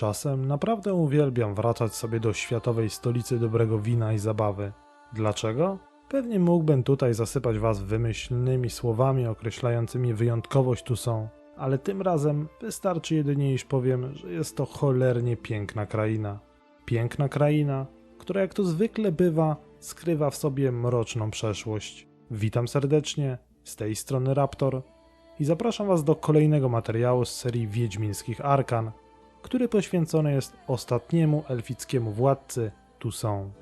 Czasem naprawdę uwielbiam wracać sobie do światowej stolicy dobrego wina i zabawy. Dlaczego? Pewnie mógłbym tutaj zasypać was wymyślnymi słowami określającymi wyjątkowość tu są, ale tym razem wystarczy jedynie, iż powiem, że jest to cholernie piękna kraina. Piękna kraina, która jak to zwykle bywa, skrywa w sobie mroczną przeszłość. Witam serdecznie, z tej strony Raptor i zapraszam was do kolejnego materiału z serii Wiedźmińskich Arkan, który poświęcony jest ostatniemu elfickiemu władcy Toussaint.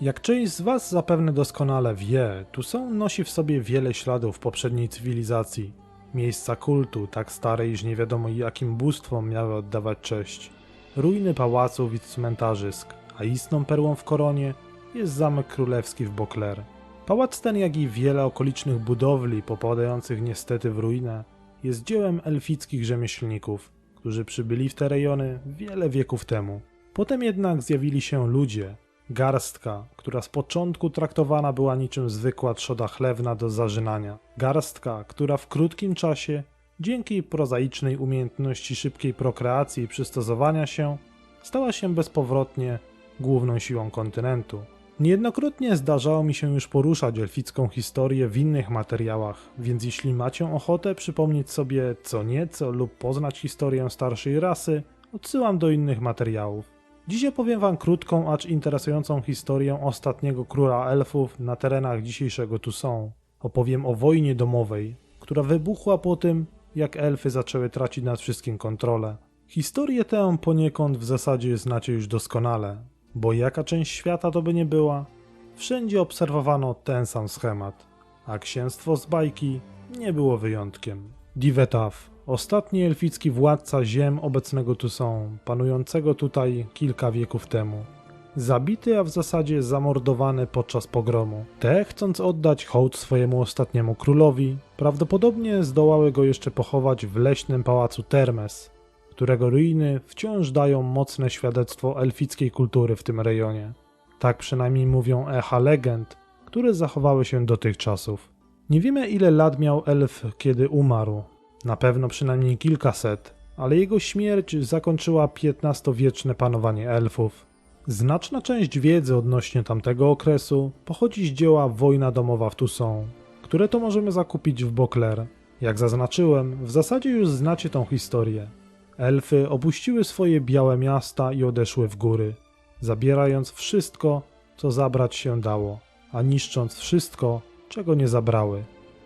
Jak część z Was zapewne doskonale wie, Toussaint nosi w sobie wiele śladów poprzedniej cywilizacji. Miejsca kultu, tak stare, iż nie wiadomo jakim bóstwom miały oddawać cześć. Ruiny pałaców i cmentarzysk, a istną perłą w koronie jest zamek królewski w Beauclair. Pałac ten, jak i wiele okolicznych budowli popadających niestety w ruinę, jest dziełem elfickich rzemieślników, którzy przybyli w te rejony wiele wieków temu. Potem jednak zjawili się ludzie, garstka, która z początku traktowana była niczym zwykła trzoda chlewna do zażynania. Garstka, która w krótkim czasie, dzięki prozaicznej umiejętności szybkiej prokreacji i przystosowania się, stała się bezpowrotnie główną siłą kontynentu. Niejednokrotnie zdarzało mi się już poruszać elficką historię w innych materiałach, więc jeśli macie ochotę przypomnieć sobie co nieco lub poznać historię starszej rasy, odsyłam do innych materiałów. Dziś opowiem wam krótką, acz interesującą historię ostatniego króla elfów na terenach dzisiejszego Toussaint. Opowiem o wojnie domowej, która wybuchła po tym, jak elfy zaczęły tracić nad wszystkim kontrolę. Historię tę poniekąd w zasadzie znacie już doskonale, bo jaka część świata to by nie była, wszędzie obserwowano ten sam schemat, a księstwo z bajki nie było wyjątkiem. Divetaf, ostatni elficki władca ziem obecnego Toussaint, panującego tutaj kilka wieków temu. Zabity, a w zasadzie zamordowany podczas pogromu. Te, chcąc oddać hołd swojemu ostatniemu królowi, prawdopodobnie zdołały go jeszcze pochować w leśnym pałacu Termes, którego ruiny wciąż dają mocne świadectwo elfickiej kultury w tym rejonie. Tak przynajmniej mówią echa legend, które zachowały się do tych czasów. Nie wiemy ile lat miał elf, kiedy umarł. Na pewno przynajmniej kilkaset, ale jego śmierć zakończyła XV-wieczne panowanie elfów. Znaczna część wiedzy odnośnie tamtego okresu pochodzi z dzieła Wojna domowa w Toussaint, które to możemy zakupić w Beauclair. Jak zaznaczyłem, w zasadzie już znacie tą historię. Elfy opuściły swoje białe miasta i odeszły w góry, zabierając wszystko, co zabrać się dało, a niszcząc wszystko, czego nie zabrały,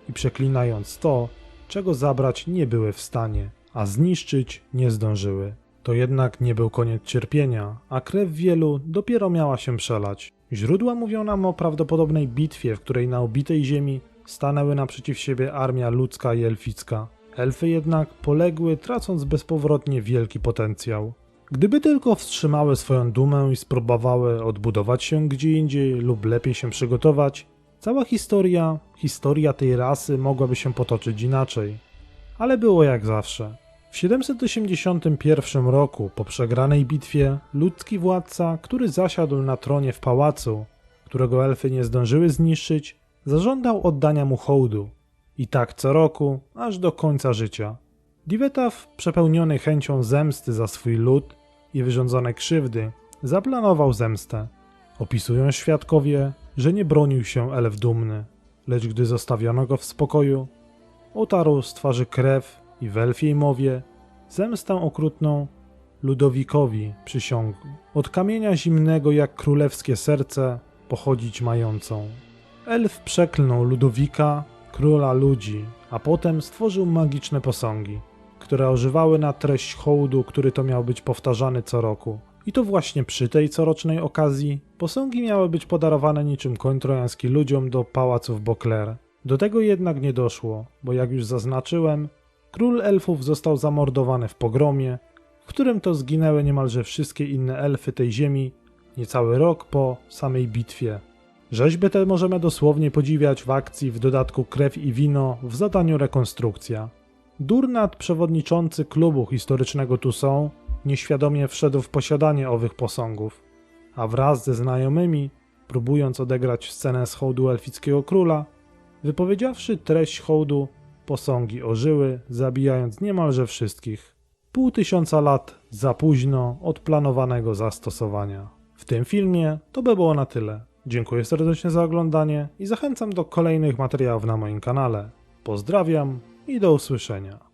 i przeklinając to, czego zabrać nie były w stanie, a zniszczyć nie zdążyły. To jednak nie był koniec cierpienia, a krew wielu dopiero miała się przelać. Źródła mówią nam o prawdopodobnej bitwie, w której na ubitej ziemi stanęły naprzeciw siebie armia ludzka i elficka. Elfy jednak poległy, tracąc bezpowrotnie wielki potencjał. Gdyby tylko wstrzymały swoją dumę i spróbowały odbudować się gdzie indziej lub lepiej się przygotować, cała historia, historia tej rasy mogłaby się potoczyć inaczej. Ale było jak zawsze. W 781 roku, po przegranej bitwie, ludzki władca, który zasiadł na tronie w pałacu, którego elfy nie zdążyły zniszczyć, zażądał oddania mu hołdu. I tak co roku, aż do końca życia. Divetaf, przepełniony chęcią zemsty za swój lud i wyrządzone krzywdy, zaplanował zemstę. Opisują świadkowie, że nie bronił się elf dumny, lecz gdy zostawiono go w spokoju, otarł z twarzy krew i w elfiej mowie zemstę okrutną Ludowikowi przysiągł, od kamienia zimnego jak królewskie serce pochodzić mającą. Elf przeklnął Ludowika, króla ludzi, a potem stworzył magiczne posągi, które ożywały na treść hołdu, który to miał być powtarzany co roku. I to właśnie przy tej corocznej okazji posągi miały być podarowane niczym koń trojański ludziom do pałaców Beauclair. Do tego jednak nie doszło, bo jak już zaznaczyłem, król elfów został zamordowany w pogromie, w którym to zginęły niemalże wszystkie inne elfy tej ziemi niecały rok po samej bitwie. Rzeźby te możemy dosłownie podziwiać w akcji w dodatku Krew i Wino w zadaniu Rekonstrukcja. Durnat, przewodniczący klubu historycznego Toussaint, nieświadomie wszedł w posiadanie owych posągów, a wraz ze znajomymi, próbując odegrać scenę z hołdu elfickiego króla, wypowiedziawszy treść hołdu, posągi ożyły, zabijając niemalże wszystkich. pół tysiąca lat za późno od planowanego zastosowania. W tym filmie to by było na tyle. Dziękuję serdecznie za oglądanie i zachęcam do kolejnych materiałów na moim kanale. Pozdrawiam i do usłyszenia.